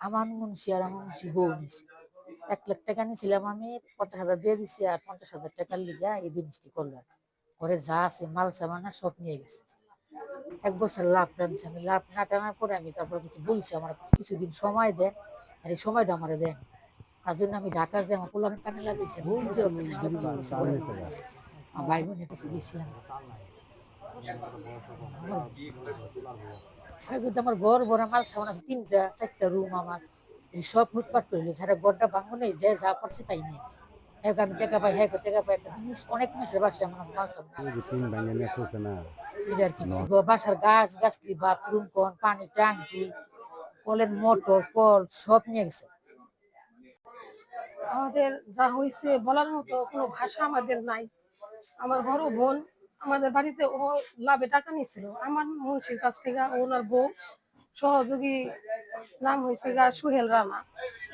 আমার মুন্সি আর আমার মুন্সি বউ নিছে। এক লাখ টাকা নিয়েছিলাম আমি পঞ্চাশ হাজার দিয়ে দিছি আর পঞ্চাশ হাজার টাকার লিগা এই জিনিসটি করলাম ঘরে যা আছে মাল সামানা সব নিয়ে গেছে। এক বছর লাভ টানছে আমি লাভ না টানার পরে আমি তারপর কিছু বলছি আমার কিছুদিন সময় দেন আর এই সময়টা আমার দেন তার জন্য আমি ঢাকা যে আমার পোলাম কানে। আমার ভাই বোনের কাছে গেছি আমি। আমার কিন্তু আমার ঘর ভরা মাল সামান তিনটা চারটা রুম আমার। এই সব লুটপাট করল যারা ঘরটা যে যা করছে তাই নিয়ে হ্যাঁ আমি টাকা পাই হ্যাঁ টাকা পাই একটা জিনিস অনেক মাসের বাসে আমার মাল সামান এটা আর কি বাসার গাছ গাছলি বাথরুম কল পানি ট্যাঙ্কি কলের মোটর কল সব নিয়ে গেছে। আমাদের যা হয়েছে বলার মতো কোনো ভাষা আমাদের নাই। আমার বড় বোন আমাদের বাড়িতে ও লাভে টাকা নিয়েছিল। আমার মুন্সির কাছ থেকে ওনার বউ সহযোগী নাম হয়েছে গা সুহেল রানা।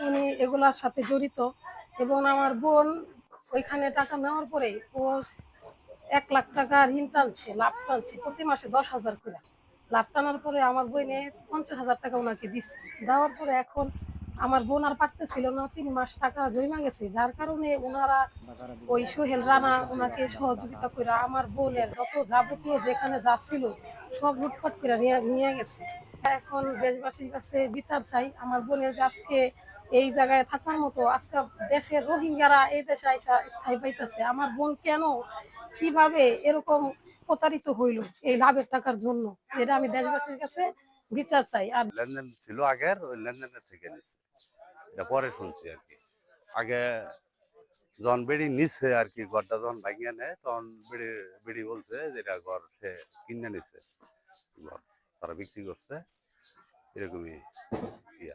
উনি এগুলার সাথে জড়িত এবং আমার বোন ওইখানে টাকা নেওয়ার পরে ও এক লাখ টাকা ঋণ টানছে, লাভ টানছে, প্রতি মাসে দশ হাজার করে। লাভ টানার পরে আমার বোনে পঞ্চাশ হাজার টাকা ওনাকে দিচ্ছে দেওয়ার পরে এখন আমার বোন আর পারতেছিল না, তিন মাস টাকা জমা গেছে। যার কারণে ওনারা ওই সোহেল রানা ওনাকে সহযোগিতা করে আমার বোনের যত যাবতীয় যেখানে যা ছিল সব লুটপাট করে নিয়ে গেছে। এখন দেশবাসীর কাছে বিচার চাই। আমার বোনের আজকে এই জায়গায় থাকার মতো, আজকে দেশের রোহিঙ্গারা এই দেশে আইসা স্থায়ী পাইতেছে। আমার বোন কেন, কীভাবে এরকম প্রতারিত হইল এই লাভের টাকার জন্য? এটা আমি দেশবাসীর কাছে বিচার চাই। আর লেনদেন ছিল আগের, ওই লেনদেনের থেকে নিচ্ছে এটা পরে শুনছি আর কি। আগে যখন বেড়ি নিচ্ছে আর কি, ঘরটা যখন ভাঙিয়ে নেয়, তখন বেড়ি বেড়ি বলছে যে এটা ঘর সে কিনে নিচ্ছে ঘর তারা বিক্রি করছে, এরকমই আর কি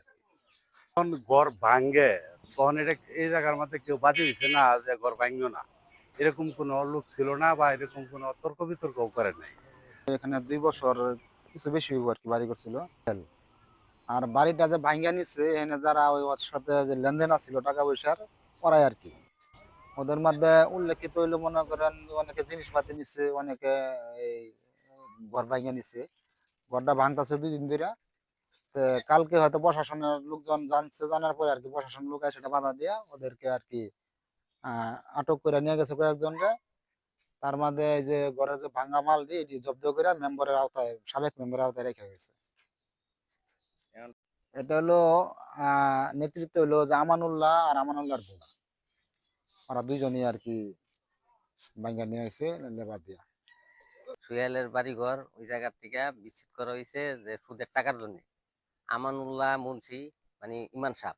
তখন ঘর ভাঙ্গে তখন এটা এই জায়গার মধ্যে কেউ বাজে দিচ্ছে না যে ঘর ভাঙিও না। এরকম কোনো লোক ছিল না বা এরকম কোনো তর্ক বিতর্কও করে নাই। এখানে দুই বছর কিছু বেশি আর কি, বাড়ি করছিল আর বাড়িটা যে ভাঙ্গা নিচ্ছে এখানে যারা ওই ওর সাথে যে লেনদেন আছিল, টাকা পয়সার করাই আর কি। ওদের মধ্যে উল্লেখিত হইল, মনে করেন, অনেকে জিনিসপাতি নিচ্ছে অনেকে এই ঘর ভাঙ্গা নিচ্ছে ঘরটা ভাঙতেছে দুই দিন ধরে কালকে হয়তো প্রশাসনের লোকজন জানছে, জানার পরে আর কি প্রশাসন লোক সেটা বাধা দিয়া ওদেরকে আর কি আটক করে নিয়ে গেছে কয়েকজনকে। তার মধ্যে এই যে ঘরের যে ভাঙ্গা মাল দিয়ে জব্দ করে মেম্বারের আওতায়, সাবেক মেম্বারের আওতায় রেখে গেছে। এটা হলো নেতৃত্ব হলো যে আমানুল্লাহ আর আমানুল্লাহর বউ ওরা দুইজনই আর কি ভাঙ্গা নিয়ে আসছে লেবার দিয়া। সুহেলের বাড়িঘর ওই জায়গার থেকে বিচ্ছিত করা হয়েছে যে সুদের টাকার জন্য। আমানুল্লাহ মুন্সি মানে ইমান সাহ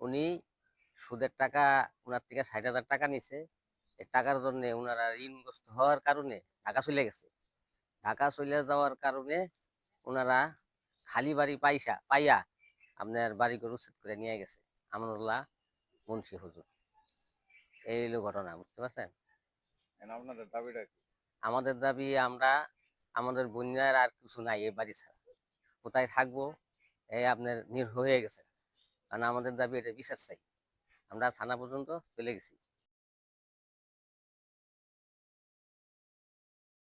উনি সুদের টাকা ওনার থেকে ষাট হাজার টাকা নিছে। এই টাকার জন্য ওনারা ঋণগ্রস্ত হওয়ার কারণে ঢাকা চলে গেছে। ঢাকা চলে যাওয়ার কারণে ওনারা খালি বাড়ি পাইসা পাইয়া আপনার বাড়িঘর উচ্ছেদ করে নিয়ে গেছে। আমানুল্লাহ মুন্সি হুজুর। এই হলো ঘটনা বুঝতে পারছেন? আপনাদের দাবিটা আমাদের দাবি আমরা আমাদের বন্যার আর কিছু নাই এই বাড়ি ছাড়া। কোথায় থাকব এই আপনার নির্ভর হয়ে গেছে। কারণ আমাদের দাবি এটা বিশ্বাস চাই। আমরা থানা পর্যন্ত চলে গেছি।